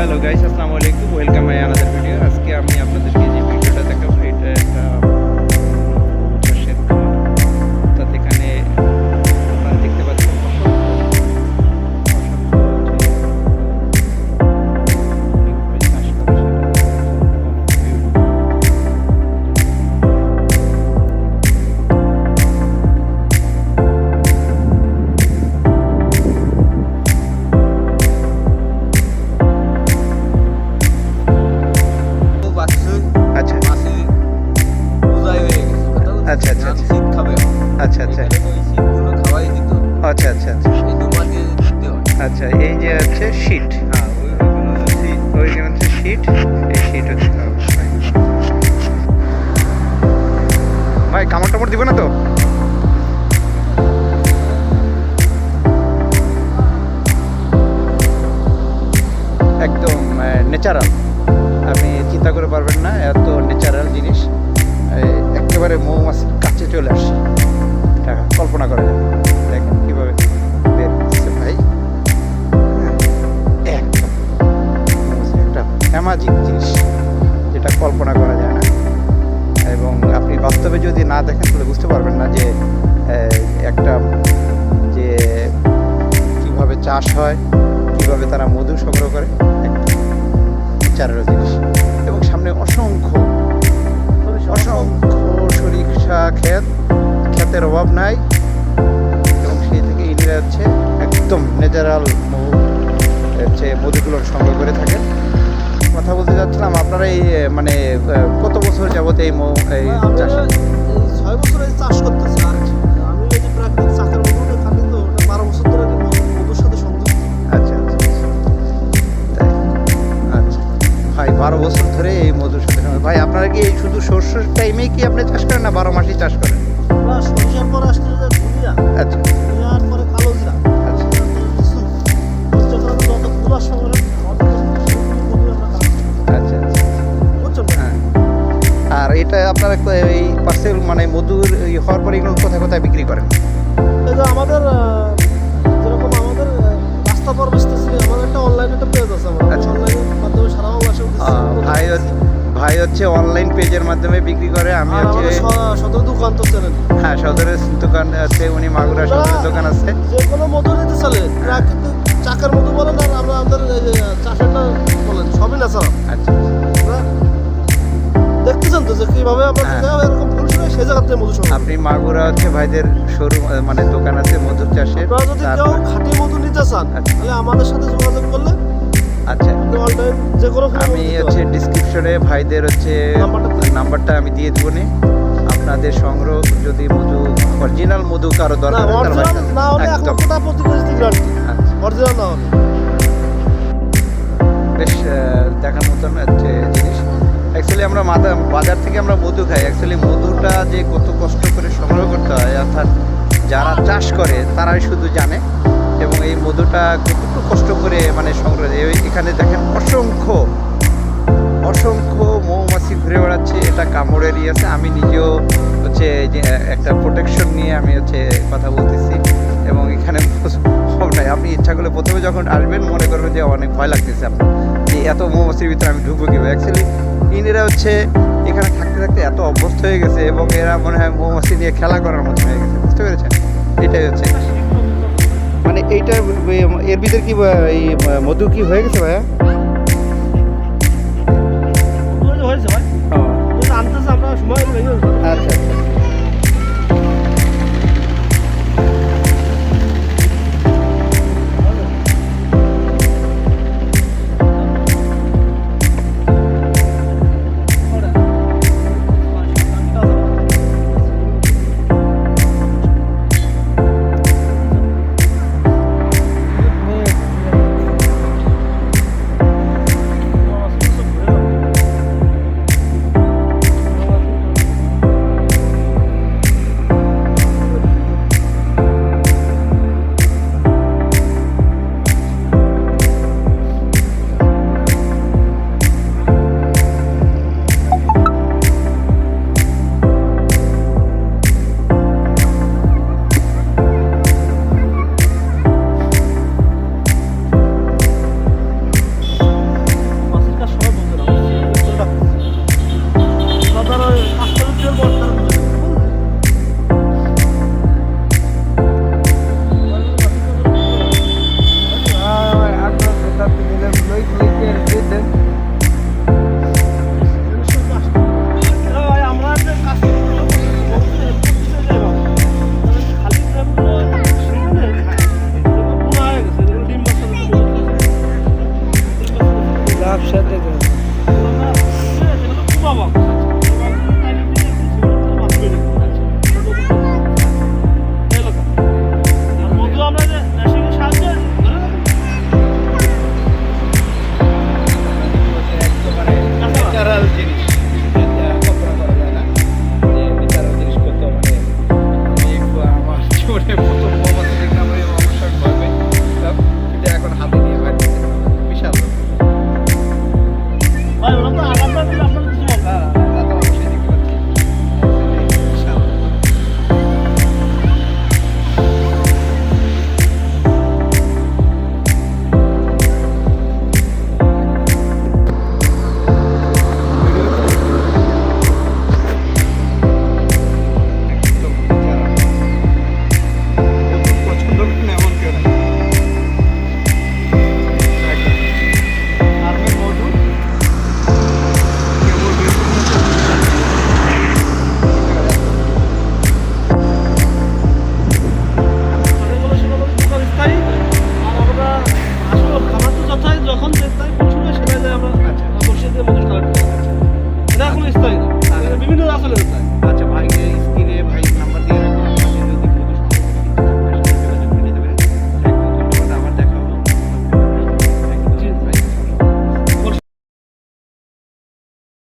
Hello guys আসসালামু আলাইকুম welcome my another video আজকে আমি আপনাদেরকে আচ্ছা আচ্ছা আচ্ছা। এই দু দিয়ে দিতে হয়। আচ্ছা এই যে হচ্ছে শীট হ্যাঁ ওই ওইগুলো হচ্ছে। শীট এই শীট হচ্ছে ভাই কামড় টামড় দিব না তো? একদম ন্যাচারাল আপনি চিন্তা করে পারবেন না এত ন্যাচারাল জিনিস। চাষ হয়, কীভাবে তারা মধু সংগ্রহ করে চারের জিনিস। এবং সামনে অসংখ্য অসংখ্য সরিষা ক্ষেত, ক্ষেতের অভাব নাই। এবং সেই থেকে ইন্ডিয়া হচ্ছে একদম ন্যাচারাল মধু হচ্ছে মধুগুলো সংগ্রহ করে থাকে। কথা বলতে যাচ্ছিলাম, আপনারা এই মানে কত বছর যাবত এই মৌ এই চাষ? ছয় বছর চাষ করতেছি আর বছর ধরে এই মধুর সাথে ভাই আপনারা কি এই শুধু শস্যের টাইমেই কি আপনি চাষ করেন না বারো মাসই চাষ করেন? আচ্ছা। আচ্ছা। আচ্ছা আচ্ছা হ্যাঁ। আর এটা আপনারা এই পার্সেল মানে মধুর হওয়ার পরে এগুলো কোথায় কোথায় বিক্রি করেন? আমাদের বিক্রি করে আমি হচ্ছে সদর দোকান তো চেনেন। হ্যাঁ সদরের দোকান আছে উনি মাগুরা সদরের দোকান আছে। যে কোনো মধু নিতে চলে প্রাকৃতিক চাকের মধু বলেন আর আমরা আমাদের যে চাষেরটা বলেন সবই ন্যাচারাল আচ্ছা দেখতেছেন তো যে কীভাবে আমরা হ্যাঁ। এরকম ফুল শুনে সেই জায়গা থেকে মধু সংগ্রহ আপনি মাগুরা হচ্ছে ভাইদের শোরুম মানে দোকান আছে মধুর চাষের আপনারা যদি কেউ খাঁটি মধু নিতে চান আচ্ছা। তাহলে আমাদের সাথে যোগাযোগ করলে আচ্ছা। যে কোনো আমি হচ্ছে ডিসক্রিপশনে ভাইদের হচ্ছে নাম্বারটা আমি দিয়ে দেবো নি। আপনাদের সংগ্রহ যদি মধু অরিজিনাল মধু কারও দরকার না হলে একদম। আচ্ছা। অরিজিনাল না হলে। বেশ দেখার মতন হচ্ছে জিনিস। অ্যাকচুয়ালি আমরা মাথা বাজার থেকে আমরা মধু খাই। অ্যাকচুয়ালি মধুটা যে কত কষ্ট করে সংগ্রহ করতে হয় অর্থাৎ যারা চাষ করে তারাই শুধু জানে। এবং এই মধুটা কতটুকু কষ্ট করে মানে সংগ্রহ এখানে দেখেন অসংখ্য অসংখ্য মৌমাছি ঘুরে বেড়াচ্ছে, এটা কামড়ের ইয়ে আছে, আমি নিজেও হচ্ছে একটা প্রোটেকশন নিয়ে আমি হচ্ছে কথা বলতেছি, এবং এখানে নাই, আপনি ইচ্ছা করলে প্রথমে যখন আসবেন মনে করবেন যে অনেক ভয় লাগতেছে আপনার যে এত মৌমাছির ভিতরে আমি ঢুকবো কীভাবে? অ্যাকচুয়ালি ইন্ডিরা হচ্ছে এখানে থাকতে থাকতে এত অভ্যস্ত হয়ে গেছে, এবং এরা মনে হয় মৌমাছি নিয়ে খেলা করার মতো হয়ে গেছে, বুঝতে পেরেছেন? এটাই হচ্ছে এইটা এর ভিতরে কি এই মধু কি হয়ে গেছে ভাইয়া? আচ্ছা হয়েছে Hapşar dedi. Bu babam.